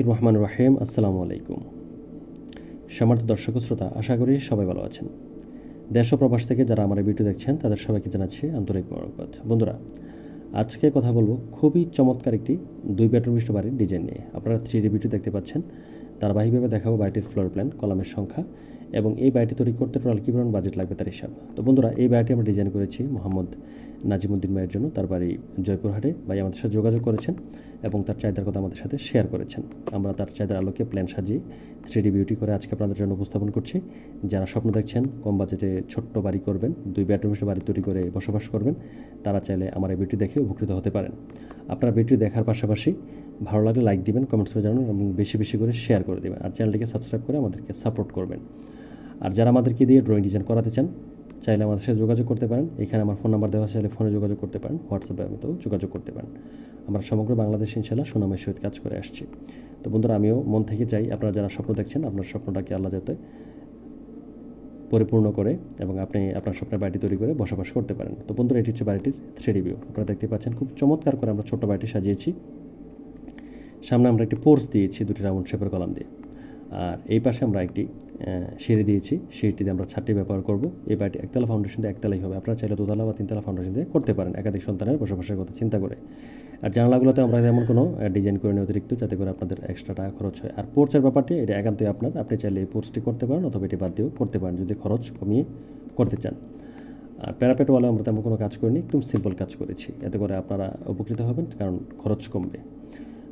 রহমান রাহিম, আসসালামু আলাইকুম। সম্মানিত দর্শক শ্রোতা, আশা করি সবাই ভালো আছেন। দেশ ও প্রবাস থেকে যারা আমার ভিডিও দেখছেন, তাদের সবাইকে জানাচ্ছি আন্তরিক মোবারকবাদ। বন্ধুরা, আজকে কথা বলব খুবই চমৎকার একটি দুই বেডরুম বিশিষ্ট বাড়ির ডিজাইন নিয়ে। আপনারা থ্রি ডি ভিডিও দেখতে পাচ্ছেন। ধারাবাহিকভাবে দেখাবো বাড়িটির ফ্লোর প্ল্যান কলামের সংখ্যা এবং এই বাড়িটি তৈরি করতে টোটাল কী পরিমাণ বাজেট লাগবে তার হিসাব। তো বন্ধুরা, এই বাড়িটি আমরা ডিজাইন করেছি মোহাম্মদ নাজিমুদ্দিন ভাইয়ের জন্য তার বাড়ি জয়পুরহাটে ভাই আমাদের সাথে যোগাযোগ করেছেন এবং তার চাহিদার কথা আমাদের সাথে শেয়ার করেছেন। আমরা তার চাহিদার আলোকে প্ল্যান সাজিয়ে থ্রি বিউটি করে আজকে আপনাদের জন্য উপস্থাপন করছি। যারা স্বপ্ন দেখছেন, কম বাজেটে ছোট্ট বাড়ি করবেন, দুই বেডরুম বাড়ি তৈরি করে বসবাস করবেন, তারা চাইলে আমার এই বিউটি দেখে উপকৃত হতে পারেন। আপনারা ভিডিও দেখার পাশাপাশি ভালো লাগলে লাইক দিবেন কমেন্টস করে জানাবেন এবং বেশি বেশি করে শেয়ার করে দেবেন। আর চ্যানেলটিকে সাবস্ক্রাইব করে আমাদেরকে সাপোর্ট করবেন। আর যারা আমাদেরকে দিয়ে ড্রয়িং ডিজাইন করাতে চান চাইলে আমাদের সাথে যোগাযোগ করতে পারেন। এখানে আমার ফোন নাম্বার দেওয়া আছে, চাইলে ফোনে যোগাযোগ করতে পারেন হোয়াটসঅ্যাপে আমিতেও যোগাযোগ করতে পারেন। আমরা সমগ্র বাংলাদেশ ইনশাল্লাহ সুনামের সহিত কাজ করে আসছি। তো বন্ধুরা, আমিও মন থেকে চাই আপনারা যারা স্বপ্ন দেখছেন, আপনার স্বপ্নটাকে আল্লাহ যাতে পরিপূর্ণ করে এবং আপনি আপনার স্বপ্নের বাড়িটি তৈরি করে বসবাস করতে পারেন। তো বন্ধুরা, এটি হচ্ছে বাড়িটির থ্রি ভিউ আপনারা দেখতে পাচ্ছেন, খুব চমৎকার করে আমরা ছোট্ট বাড়িটি সাজিয়েছি। সামনে আমরা একটি পোর্স দিয়েছি, দুটি রাউন্ড শেপের কলাম দিয়ে। আর এই পাশে আমরা একটি সিঁড়ি দিয়েছি। দিয়ে আমরা ছাদটি ব্যবহার করব। এই বাড়িটি একতলা ফাউন্ডেশন দিয়ে একতলাই হবে। আপনারা চাইলে দোতলা বা তিনতলা ফাউন্ডেশন দিয়ে করতে পারেন একাধিক সন্তানের বসবাসের কথা চিন্তা করে। আর জানালাগুলোতে আমরা এমন কোনো ডিজাইন করে নিই অতিরিক্ত, যাতে করে আপনাদের এক্সট্রা টাকা খরচ হয়। আর পোর্চের ব্যাপারটি, এটা একান্তই আপনার। আপনি চাইলে এই পোর্চটি করতে পারেন অথবা এটি বাদ দিয়েও করতে পারেন, যদি খরচ কমিয়ে করতে চান। আর প্যারাপেটওয়ালা আমরা তেমন কোনো কাজ করিনি, একদম সিম্পল কাজ করেছি। এতে করে আপনারা উপকৃত হবেন, কারণ খরচ কমবে।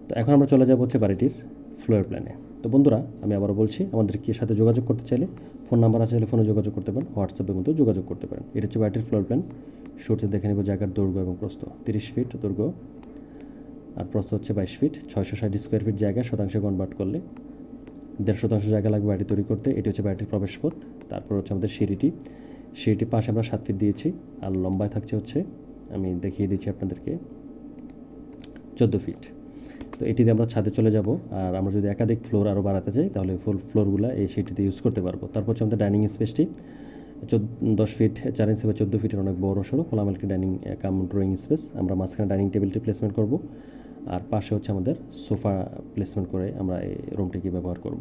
তো এখন আমরা চলে যাব হচ্ছে বাড়িটির ফ্লোর প্ল্যানে তো বন্ধুরা, আমি আবারও বলছি আমাদেরকে সাথে যোগাযোগ করতে চাইলে ফোন নাম্বার আছে ফোনে যোগাযোগ করতে পারেন হোয়াটসঅ্যাপের মতো যোগাযোগ করতে পারেন। এটা হচ্ছে বাড়িটির ফ্লোর প্ল্যান শুরুতে দেখে নেব জায়গার দৈর্ঘ্য এবং প্রস্থ, তিরিশ ফিট দৈর্ঘ্য। আর প্রস্থ হচ্ছে বাইশ ফিট ছয়শো ষাট স্কোয়ার ফিট জায়গা, শতাংশে কনভার্ট করলে দেড় শতাংশ জায়গা লাগবে বাড়ি তৈরি করতে। এটি হচ্ছে বাড়িটির প্রবেশপথ তারপর হচ্ছে আমাদের সিঁড়িটি। সিঁড়িটির পাশে আমরা সাত ফিট দিয়েছি, আর লম্বায় থাকছে হচ্ছে, আমি দেখিয়ে দিচ্ছি আপনাদেরকে, চোদ্দ ফিট তো এটি দিয়ে আমরা ছাদে চলে যাব। আর আমরা যদি একাধিক ফ্লোর আরও বাড়াতে চাই, তাহলে ফুল ফ্লোরগুলো এই সেটিতে ইউজ করতে পারব। তারপর হচ্ছে আমাদের ডাইনিং স্পেসটি। চোদ্দ, দশ ফিট চার ইঞ্চি বা চোদ্দ ফিটের অনেক বড় সড়ো খোলাম একটি ডাইনিং কাম ড্রয়িং স্পেস আমরা মাঝখানে ডাইনিং টেবিলটি প্লেসমেন্ট করব। আর পাশে হচ্ছে আমাদের সোফা প্লেসমেন্ট করে আমরা এই রুমটিকে ব্যবহার করব।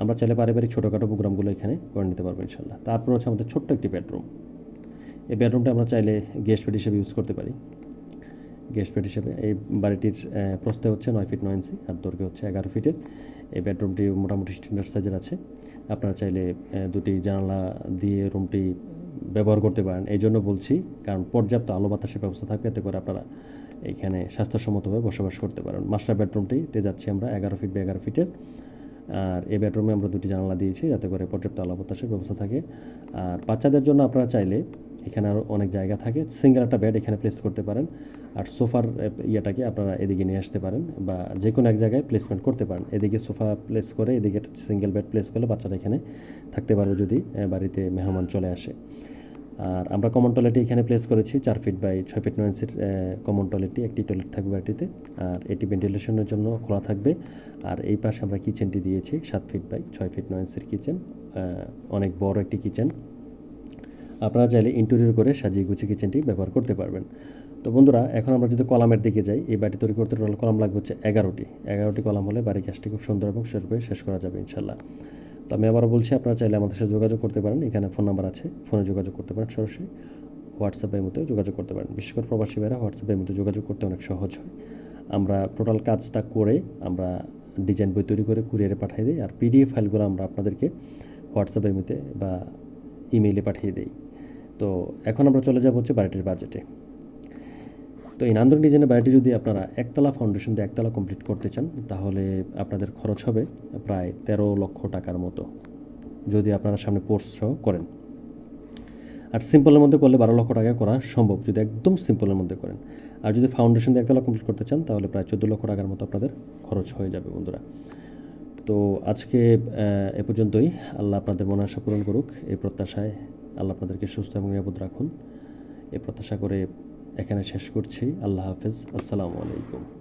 আমরা চাইলে পারিবারিক ছোটোখাটো প্রোগ্রামগুলো এখানে করে নিতে পারব ইনশাল্লাহ তারপর হচ্ছে আমাদের ছোট্ট একটি বেডরুম এই বেডরুমটা আমরা চাইলে গেস্ট বেড হিসেবে ইউজ করতে পারি। গেস্ট বেড হিসেবে এই বাড়িটির প্রস্তে হচ্ছে নয় ফিট নয় ইঞ্চি আর দৈর্ঘ্য হচ্ছে এগারো ফিটের। এই বেডরুমটি মোটামুটি স্ট্যান্ডার্ড সাইজের আছে। আপনারা চাইলে দুটি জানালা দিয়ে রুমটি ব্যবহার করতে পারেন। এই জন্য বলছি, কারণ পর্যাপ্ত আলো বাতাসের ব্যবস্থা থাকবে এতে করে আপনারা এইখানে স্বাস্থ্যসম্মতভাবে বসবাস করতে পারেন। মাস্টার বেডরুমটিতে যাচ্ছি আমরা এগারো ফিট বা এগারো ফিটের। আর এই বেডরুমে আমরা দুটি জানালা দিয়েছি যাতে করে পর্যাপ্ত আলো বাতাসের ব্যবস্থা থাকে। আর বাচ্চাদের জন্য আপনারা চাইলে এখানে আরও অনেক জায়গা থাকে। সিঙ্গেল একটা বেড এখানে প্লেস করতে পারেন। আর সোফার ইয়েটাকে আপনারা এদিকে নিয়ে আসতে পারেন বা যে কোনো এক জায়গায় প্লেসমেন্ট করতে পারেন। এদিকে সোফা প্লেস করে, এদিকে সিঙ্গেল বেড প্লেস করলে বাচ্চারা এখানে থাকতে পারবে যদি বাড়িতে মেহমান চলে আসে। আর আমরা কমন টয়লেটটি এখানে প্লেস করেছি, চার ফিট বাই ছয় ফিট নয় ইঞ্চির কমন টয়লেটটি একটি টয়লেট থাকবে বাড়িটিতে আর এটি ভেন্টিলেশনের জন্য খোলা থাকবে। আর এই পাশে আমরা কিচেনটি দিয়েছি, সাত ফিট বাই ছয় ফিট নয় ইঞ্চির কিচেন অনেক বড় একটি কিচেন আপনারা চাইলে ইন্টেরিয়র করে সাজিয়ে গুছিয়ে কিচেনটি ব্যবহার করতে পারবেন। তো বন্ধুরা, এখন আমরা যদি কলামের দিকে যাই, এই বাড়ি তৈরি করতে টোটাল কলাম লাগবে হচ্ছে এগারোটি। এগারোটি কলাম হলে বাড়ি কাজটি খুব সুন্দর এবং সেরূপে শেষ করা যাবে ইনশাল্লাহ তো আমি আবারও বলছি, আপনারা চাইলে আমাদের সাথে যোগাযোগ করতে পারেন। এখানে ফোন নাম্বার আছে, ফোনে যোগাযোগ করতে পারেন সরাসরি। হোয়াটসঅ্যাপের মতো যোগাযোগ করতে পারেন। বিশেষ করে প্রবাসী ভাইরা হোয়াটসঅ্যাপের মতো যোগাযোগ করতে অনেক সহজ হয়। আমরা টোটাল কাজটা করে আমরা ডিজাইন বই তৈরি করে কুরিয়ারে পাঠিয়ে দিই। আর পিডিএফ ফাইলগুলো আমরা আপনাদেরকে হোয়াটসঅ্যাপের মধ্যে বা ইমেইলে পাঠিয়ে দিই। তো এখন আমরা চলে যাব হচ্ছে বাড়িটির বাজেটে তো এই নান্দন ডিজাইনের বাড়িটি যদি আপনারা একতলা ফাউন্ডেশন দিয়ে একতলা কমপ্লিট করতে চান, তাহলে আপনাদের খরচ হবে প্রায় তেরো লক্ষ টাকার মতো, যদি আপনারা সামনে পোর্স করেন। আর সিম্পলের মধ্যে করলে বারো লক্ষ টাকা করা সম্ভব, যদি একদম সিম্পলের মধ্যে করেন। আর যদি ফাউন্ডেশন দিয়ে একতলা কমপ্লিট করতে চান, তাহলে প্রায় চোদ্দ লক্ষ টাকার মতো আপনাদের খরচ হয়ে যাবে বন্ধুরা। তো আজকে এ পর্যন্তই। আল্লাহ আপনাদের মনে আশা পূরণ করুক, এই প্রত্যাশায় আল্লাহ আপনাদেরকে সুস্থ এবং নিরাপদ রাখুন। এ প্রত্যাশা করে এখানে শেষ করছি। আল্লাহ হাফেজ। আসসালামু আলাইকুম।